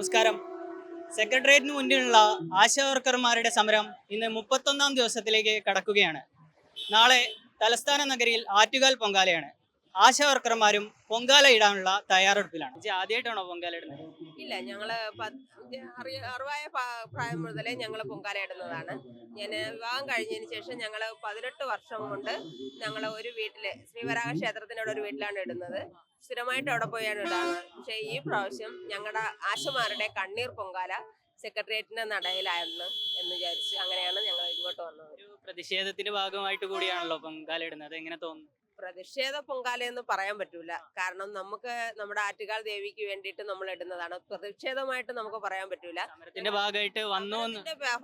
നമസ്കാരം. സെക്രട്ടേറിയറ്റിന് മുന്നിലുള്ള ആശാവർക്കർമാരുടെ സമരം ഇന്ന് മുപ്പത്തൊന്നാം ദിവസത്തിലേക്ക് കടക്കുകയാണ്. നാളെ തലസ്ഥാന നഗരിയിൽ ആറ്റുകാൽ പൊങ്കാലയാണ്. ആശാ വർക്കർമാരും പൊങ്കാല ഇടാനുള്ള തയ്യാറെടുപ്പിലാണ്. ആദ്യമായിട്ടാണോ പൊങ്കാല ഇടുന്നത്? ഇല്ല ഞങ്ങൾ അറിവായ പ്രായം മുതലേ ഞങ്ങൾ പൊങ്കാല ഇടുന്നതാണ്. ഞാൻ വിവാഹം കഴിഞ്ഞതിന് ശേഷം ഞങ്ങൾ പതിനെട്ട് വർഷം കൊണ്ട് ഞങ്ങൾ ഒരു വീട്ടിൽ ശ്രീവരാഹ ക്ഷേത്രത്തിനോട് ഒരു വീട്ടിലാണ് ഇടുന്നത്. സ്ഥിരമായിട്ട് അവിടെ പോയാണ് ഇടാറ്. പക്ഷേ ഈ പ്രാവശ്യം ഞങ്ങളുടെ ആശമാരുടെ കണ്ണീർ പൊങ്കാല സെക്രട്ടേറിയറ്റിന്റെ നടയിലായിരുന്നു എന്ന് വിചാരിച്ച് അങ്ങനെയാണ് ഞങ്ങൾ ഇങ്ങോട്ട് വന്നത്. ഒരു പ്രതിഷേധത്തിന്റെ ഭാഗമായിട്ട് കൂടിയാണല്ലോ പൊങ്കാല ഇടുന്നത്. എങ്ങനെ തോന്നുന്നു? പ്രതിഷേധ പൊങ്കാല എന്ന് പറയാൻ പറ്റൂല. കാരണം നമുക്ക് നമ്മുടെ ആറ്റുകാൽ ദേവിക്ക് വേണ്ടിയിട്ട് നമ്മൾ ഇടുന്നതാണ്. പ്രതിഷേധമായിട്ട് നമുക്ക് പറയാൻ പറ്റൂല. ഭാഗമായിട്ട് വന്നു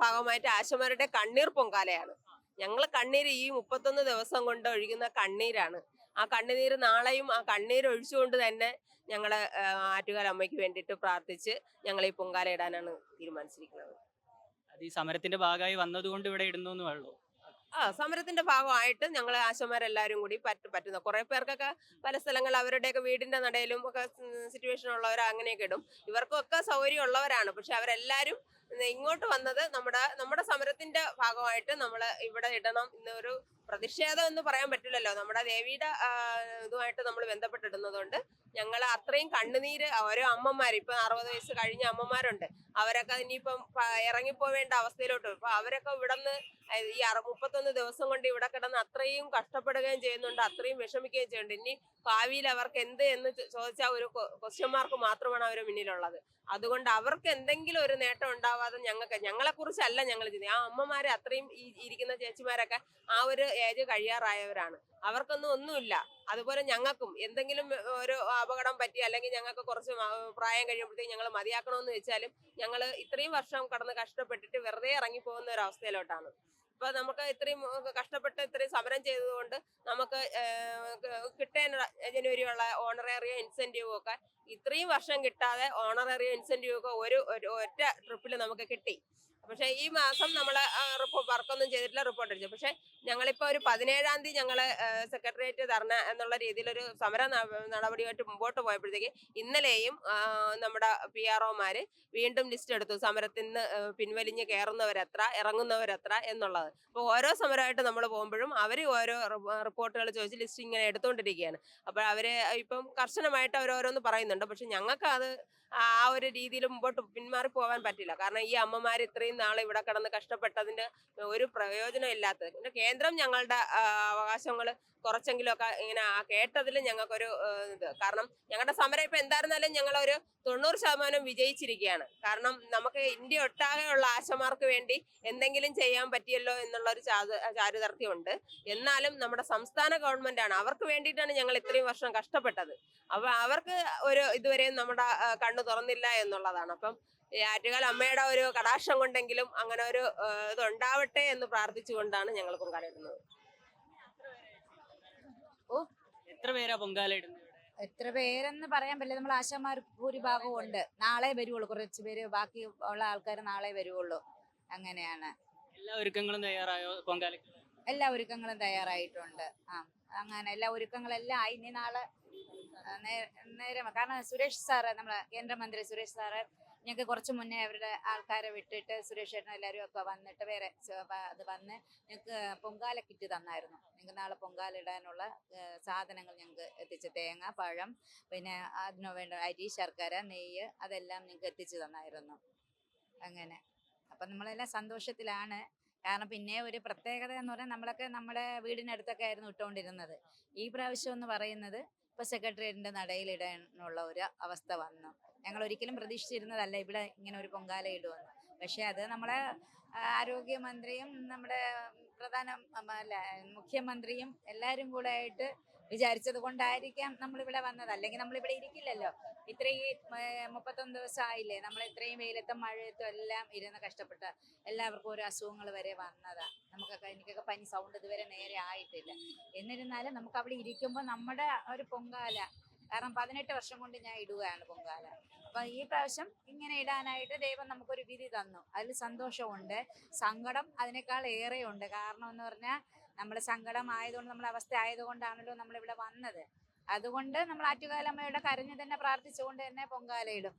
ഭാഗമായിട്ട് ആശമാരുടെ കണ്ണീർ പൊങ്കാലയാണ്. ഞങ്ങൾ കണ്ണീര് ഈ മുപ്പത്തൊന്ന് ദിവസം കൊണ്ട് ഒഴുകുന്ന കണ്ണീരാണ്. ആ കണ്ണുനീര് നാളെയും ആ കണ്ണീര് ഒഴിച്ചുകൊണ്ട് തന്നെ ഞങ്ങൾ ആറ്റുകാല ആറ്റുകാൽ അമ്മയ്ക്ക് വേണ്ടിയിട്ട് പ്രാർത്ഥിച്ച് ഞങ്ങൾ ഈ പൊങ്കാല ഇടാനാണ് തീരുമാനിച്ചിരിക്കുന്നത്. അത് ഈ സമരത്തിന്റെ ഭാഗമായി വന്നതുകൊണ്ട് ഇവിടെ ഇടുന്നു എന്ന് ഉള്ളൂ. ആ സമരത്തിന്റെ ഭാഗമായിട്ട് ഞങ്ങൾ ആശമാരെല്ലാവരും കൂടി പറ്റ പറ്റുന്ന കുറെ പേർക്കൊക്കെ പല സ്ഥലങ്ങൾ അവരുടെയൊക്കെ വീടിന്റെ നടയിലും ഒക്കെ സിറ്റുവേഷൻ ഉള്ളവർ അങ്ങനെയൊക്കെ ഇടും. ഇവർക്കൊക്കെ സൗകര്യം ഉള്ളവരാണ് പക്ഷെ അവരെല്ലാരും ഇങ്ങോട്ട് വന്നത് നമ്മുടെ നമ്മുടെ സമരത്തിന്റെ ഭാഗമായിട്ട് നമ്മൾ ഇവിടെ ഇടണം എന്നൊരു പ്രതിഷേധം എന്ന് പറയാൻ പറ്റില്ലല്ലോ. നമ്മുടെ ദേവിയുടെ ഇതുമായിട്ട് നമ്മൾ ബന്ധപ്പെട്ടിടുന്നതുകൊണ്ട് ഞങ്ങൾ അത്രയും കണ്ണുനീര് ഓരോ അമ്മമാർ ഇപ്പൊ അറുപത് വയസ്സ് കഴിഞ്ഞ അമ്മമാരുണ്ട്. അവരൊക്കെ ഇനിയിപ്പം ഇറങ്ങിപ്പോവേണ്ട അവസ്ഥയിലോട്ട്. ഇപ്പൊ അവരൊക്കെ ഇവിടുന്ന് ഈ അറു മുപ്പത്തൊന്ന് ദിവസം കൊണ്ട് ഇവിടെ കിടന്ന് അത്രയും കഷ്ടപ്പെടുകയും ചെയ്യുന്നുണ്ട് അത്രയും വിഷമിക്കുകയും ചെയ്യുന്നുണ്ട്. ഇനി ഭാവിയിൽ അവർക്ക് എന്ത് എന്ന് ചോദിച്ചാൽ ഒരു ക്വസ്റ്റ്യൻ മാർക്ക് മാത്രമാണ് അവർ മുന്നിലുള്ളത്. അതുകൊണ്ട് അവർക്ക് എന്തെങ്കിലും ഒരു നേട്ടം ഉണ്ടാവാതെ ഞങ്ങൾക്ക് ഞങ്ങളെ കുറിച്ചല്ല ഞങ്ങൾ ചിന്തി ആ അമ്മമാരെ അത്രയും ഈ ഇരിക്കുന്ന ചേച്ചിമാരൊക്കെ ആ ഒരു ഏജ് കഴിയാറായവരാണ്. അവർക്കൊന്നും ഒന്നുമില്ല. അതുപോലെ ഞങ്ങൾക്കും എന്തെങ്കിലും ഒരു അപകടം പറ്റി അല്ലെങ്കിൽ ഞങ്ങൾക്ക് കുറച്ച് പ്രായം കഴിയുമ്പോഴത്തേക്ക് ഞങ്ങൾ മതിയാക്കണമെന്ന് വെച്ചാലും ഞങ്ങൾ ഇത്രയും വർഷം കടന്ന് കഷ്ടപ്പെട്ടിട്ട് വെറുതെ ഇറങ്ങി പോകുന്ന ഒരു അവസ്ഥയിലോട്ടാണ്. ഇപ്പൊ നമുക്ക് ഇത്രയും കഷ്ടപ്പെട്ട് ഇത്രയും സമരം ചെയ്തതുകൊണ്ട് നമുക്ക് കിട്ടേണ്ട ജനുവരിയുള്ള ഓണറേറിയ ഇൻസെന്റീവും ഒക്കെ ഇത്രയും വർഷം കിട്ടാതെ ഓണറേറിയ ഇൻസെന്റീവ് ഒക്കെ ഒരു ഒറ്റ ട്രിപ്പിൽ നമുക്ക് കിട്ടി. പക്ഷേ ഈ മാസം നമ്മൾ വർക്കൊന്നും ചെയ്തിട്ടില്ല റിപ്പോർട്ട് അടിച്ചു പക്ഷേ ഞങ്ങളിപ്പോൾ ഒരു പതിനേഴാം തീയതി ഞങ്ങൾ സെക്രട്ടേറിയറ്റ് ധർണ എന്നുള്ള രീതിയിലൊരു സമര നടപടിയായിട്ട് മുമ്പോട്ട് പോയപ്പോഴത്തേക്ക് ഇന്നലെയും നമ്മുടെ പി ആർ ഒമാർ വീണ്ടും ലിസ്റ്റ് എടുത്തു. സമരത്തിൽ നിന്ന് പിൻവലിഞ്ഞ് കയറുന്നവരെത്ര ഇറങ്ങുന്നവരെത്ര എന്നുള്ളത്. അപ്പോൾ ഓരോ സമരമായിട്ട് നമ്മൾ പോകുമ്പോഴും അവർ ഓരോ റിപ്പോർട്ടുകൾ ചോദിച്ച് ലിസ്റ്റ് ഇങ്ങനെ എടുത്തുകൊണ്ടിരിക്കുകയാണ്. അപ്പോൾ അവർ ഇപ്പം കർശനമായിട്ട് അവരോരോന്ന് പറയുന്നുണ്ട്. പക്ഷെ ഞങ്ങൾക്ക് അത് ആ ഒരു രീതിയിൽ മുമ്പോട്ട് പിന്മാറി പോകാൻ പറ്റില്ല. കാരണം ഈ അമ്മമാർ ഇത്രയും നാൾ ഇവിടെ കിടന്ന് കഷ്ടപ്പെട്ടതിന് ഒരു പ്രയോജനം ഇല്ലാത്തത്. പിന്നെ കേന്ദ്രം ഞങ്ങളുടെ അവകാശങ്ങൾ കുറച്ചെങ്കിലുമൊക്കെ ഇങ്ങനെ ആ കേട്ടതിൽ ഞങ്ങൾക്കൊരു ഇത്. കാരണം ഞങ്ങളുടെ സമരം ഇപ്പം എന്തായിരുന്നാലും ഞങ്ങളൊരു തൊണ്ണൂറ് ശതമാനം വിജയിച്ചിരിക്കുകയാണ്. കാരണം നമുക്ക് ഇന്ത്യ ഒട്ടാകെയുള്ള ആശമാർക്ക് വേണ്ടി എന്തെങ്കിലും ചെയ്യാൻ പറ്റിയല്ലോ എന്നുള്ള ഒരു ചാതു ചാരുതർത്തിയുണ്ട് എന്നാലും നമ്മുടെ സംസ്ഥാന ഗവൺമെന്റ് ആണ് അവർക്ക് വേണ്ടിയിട്ടാണ് ഞങ്ങൾ ഇത്രയും വർഷം കഷ്ടപ്പെട്ടത്. അപ്പം അവർക്ക് ഒരു ഇതുവരെയും നമ്മുടെ കണ്ണു തുറന്നില്ല എന്നുള്ളതാണ്. അപ്പം ഈ ആറ്റുകാൽ അമ്മയുടെ ഒരു കടാക്ഷം കൊണ്ടെങ്കിലും അങ്ങനെ ഒരു ഇതുണ്ടാവട്ടെ എന്ന് പ്രാർത്ഥിച്ചുകൊണ്ടാണ് ഞങ്ങൾ പൊങ്കാല ഇടുന്നത്. ഓ. എത്ര പേരാ പൊങ്കാല ഇടുന്നത് ഇവിടെ? എത്ര പേരെന്ന് പറയാൻ പറ്റില്ല. നമ്മൾ ആശാമാർ ഭൂരിഭാഗവും ഉണ്ട് നാളെ വരുവുള്ളൂ. കുറച്ച് പേര് ബാക്കി ഉള്ള ആൾക്കാർ നാളെ വരുവുള്ളൂ. അങ്ങനെയാണ്. എല്ലാ ഒരുക്കങ്ങളും തയ്യാറായോ പൊങ്കാലയ്ക്ക്? എല്ലാ ഒരുക്കങ്ങളും തയ്യാറായിട്ടുണ്ട്. ആ അങ്ങനെ എല്ലാ ഒരുക്കങ്ങളെല്ലാം ആയി. ഇനി നാളെ നേരം കാരണം സുരേഷ് സാറ് നമ്മളെ കേന്ദ്രമന്ത്രി സുരേഷ് സാറ് ഞങ്ങൾക്ക് കുറച്ച് മുന്നേ അവരുടെ ആൾക്കാരെ വിട്ടിട്ട് സുരേഷ് ചേട്ടൻ എല്ലാവരും ഒക്കെ വന്നിട്ട് വേറെ അത് വന്ന് ഞങ്ങൾക്ക് പൊങ്കാല കിറ്റ് തന്നായിരുന്നു. ഞങ്ങൾക്ക് നാളെ പൊങ്കാല ഇടാനുള്ള സാധനങ്ങൾ ഞങ്ങൾക്ക് എത്തിച്ച് തേങ്ങ പഴം പിന്നെ അതിനു വേണ്ട അരി ശർക്കര നെയ്യ് അതെല്ലാം ഞങ്ങൾക്ക് എത്തിച്ചു തന്നായിരുന്നു. അങ്ങനെ. അപ്പം നമ്മളെല്ലാം സന്തോഷത്തിലാണ്. കാരണം പിന്നെ ഒരു പ്രത്യേകത എന്ന് പറഞ്ഞാൽ നമ്മളൊക്കെ നമ്മുടെ വീടിനടുത്തൊക്കെ ആയിരുന്നു ഇട്ടുകൊണ്ടിരുന്നത്. ഈ പ്രാവശ്യം എന്ന് പറയുന്നത് ഇപ്പൊ സെക്രട്ടേറിയറ്റിന്റെ നടയിലിടാനുള്ള ഒരു അവസ്ഥ വന്നു. ഞങ്ങൾ ഒരിക്കലും പ്രതീക്ഷിച്ചിരുന്നതല്ല ഇവിടെ ഇങ്ങനെ ഒരു പൊങ്കാല ഇടുമെന്ന് പക്ഷെ അത് നമ്മളെ ആരോഗ്യമന്ത്രിയും നമ്മുടെ പ്രധാന അല്ല മുഖ്യമന്ത്രിയും എല്ലാവരും കൂടെ ആയിട്ട് വിചാരിച്ചത് കൊണ്ടായിരിക്കാം നമ്മളിവിടെ വന്നത്. അല്ലെങ്കിൽ നമ്മളിവിടെ ഇരിക്കില്ലല്ലോ. ഇത്രയും മുപ്പത്തൊന്ന് ദിവസമായില്ലേ നമ്മൾ ഇത്രയും വെയിലത്തും മഴയത്തും എല്ലാം ഇരുന്ന് കഷ്ടപ്പെട്ട് എല്ലാവർക്കും ഒരു അസുഖങ്ങൾ വരെ വന്നതാ. നമുക്കൊക്കെ എനിക്കൊക്കെ പനി സൗണ്ട് ഇതുവരെ നേരെ ആയിട്ടില്ല. എന്നിരുന്നാലും നമുക്ക് അവിടെ ഇരിക്കുമ്പോൾ നമ്മുടെ ഒരു പൊങ്കാല കാരണം പതിനെട്ട് വർഷം കൊണ്ട് ഞാൻ ഇടുകയാണ് പൊങ്കാല. അപ്പൊ ഈ പ്രാവശ്യം ഇങ്ങനെ ഇടാനായിട്ട് ദൈവം നമുക്കൊരു വിധി തന്നു. അതിൽ സന്തോഷമുണ്ട്. സങ്കടം അതിനേക്കാൾ ഏറെയുണ്ട്. കാരണം എന്ന് പറഞ്ഞാൽ നമ്മൾ സങ്കടം ആയതുകൊണ്ട് നമ്മുടെ അവസ്ഥ ആയതുകൊണ്ടാണല്ലോ നമ്മളിവിടെ വന്നത്. അതുകൊണ്ട് നമ്മൾ ആറ്റുകാലമ്മയുടെ കരഞ്ഞു തന്നെ പ്രാർത്ഥിച്ചുകൊണ്ട് തന്നെ പൊങ്കാല ഇടും